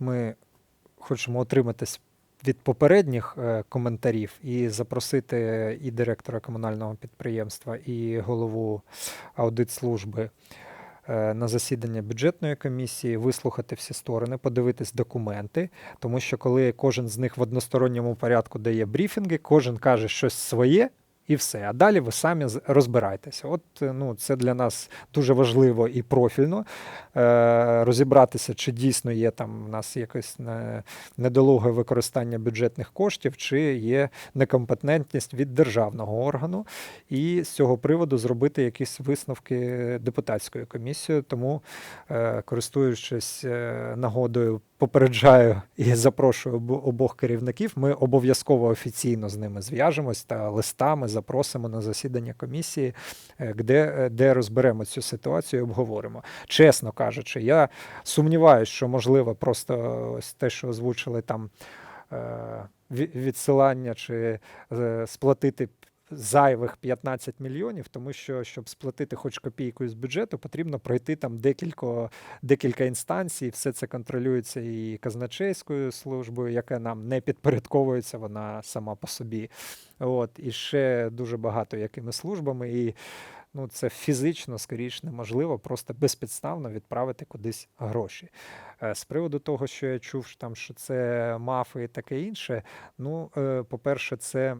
ми хочемо отриматись від попередніх е, коментарів і запросити і директора комунального підприємства, і голову аудитслужби е, на засідання бюджетної комісії, вислухати всі сторони, подивитись документи, тому що коли кожен з них в односторонньому порядку дає брифінги, кожен каже щось своє. І все. А далі ви самі розбирайтеся. От е, ну, це для нас дуже важливо і профільно е, розібратися, чи дійсно є там у нас якесь не, недолуге використання бюджетних коштів, чи є некомпетентність від державного органу, і з цього приводу зробити якісь висновки депутатською комісією. Тому, е, користуючись е, нагодою, попереджаю і запрошую обох керівників. Ми обов'язково офіційно з ними зв'яжемось та листами запросимо на засідання комісії, е, де, е, де розберемо цю ситуацію і обговоримо. Чесно кажучи, я сумніваюся, що можливо просто ось те, що озвучили там е, відсилання чи сплатити зайвих 15 мільйонів, тому що щоб сплатити хоч копійку із бюджету, потрібно пройти там декілька, декілька інстанцій. Все це контролюється і казначейською службою, яка нам не підпорядковується, вона сама по собі. От, і ще дуже багато якими службами. І ну, це фізично, скоріш, неможливо просто безпідставно відправити кудись гроші. Е, З приводу того, що я чув, там, що це мафи і таке інше, ну, е, по-перше, це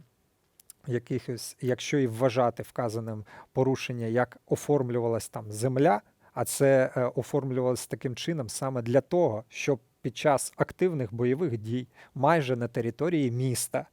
якихось, якщо і вважати вказаним порушення, як оформлювалась там земля, а це е, оформлювалось таким чином саме для того, щоб під час активних бойових дій майже на території міста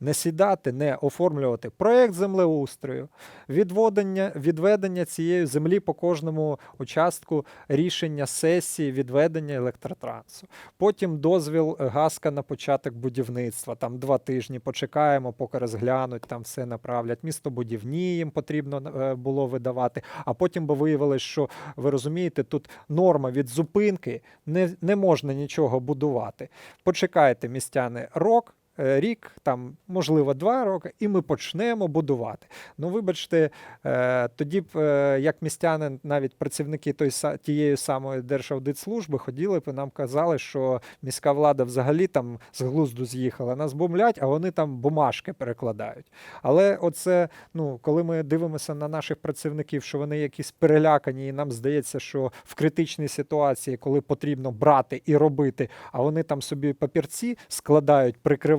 не сідати, не оформлювати проєкт землеустрою, відводення, відведення цієї землі по кожному участку, рішення сесії, відведення електротрансу. Потім дозвіл е, ГАСКа на початок будівництва. Там два тижні почекаємо, поки розглянуть, там все направлять. Містобудівні їм потрібно е, було видавати. А потім би виявилось, що ви розумієте, тут норма від зупинки не, не можна нічого будувати. Почекайте, містяни, рок. Е, Рік, там, можливо, два роки, і ми почнемо будувати. Ну, вибачте, е, тоді б, е, як містяни, навіть працівники той, тієї самої Держаудитслужби ходили б і нам казали, що міська влада взагалі там з глузду з'їхала, нас бомлять, а вони там бумажки перекладають. Але оце, ну, коли ми дивимося на наших працівників, що вони якісь перелякані, і нам здається, що в критичній ситуації, коли потрібно брати і робити, а вони там собі папірці складають,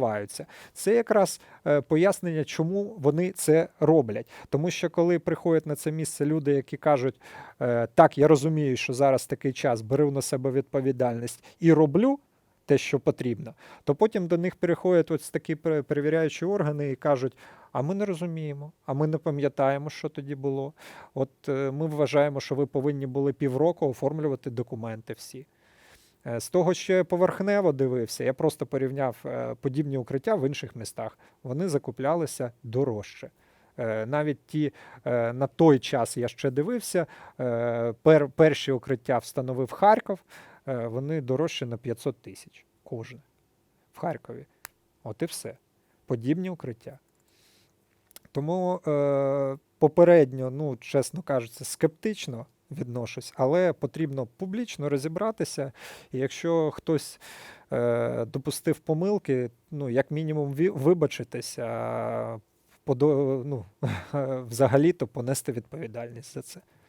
прикриваються. Це якраз е, пояснення, чому вони це роблять. Тому що коли приходять на це місце люди, які кажуть, е, так, я розумію, що зараз такий час, беру на себе відповідальність і роблю. Те, що потрібно, то потім до них переходять ось такі перевіряючі органи і кажуть: а ми не розуміємо, а ми не пам'ятаємо, що тоді було. От е, ми вважаємо, що ви повинні були півроку оформлювати документи всі. Е, З того, що я поверхнево дивився, я просто порівняв е, подібні укриття в інших містах. Вони закуплялися дорожче. Е, Навіть ті на той час я ще дивився, пер, перші укриття встановив Харків, вони дорожчі на 500 тисяч кожне в Харкові. От і все. Подібні укриття. Тому е, попередньо, ну, чесно кажучи, скептично відношусь, але потрібно публічно розібратися. І якщо хтось е, допустив помилки, ну, як мінімум, вибачитися, а ну, взагалі-то понести відповідальність за це.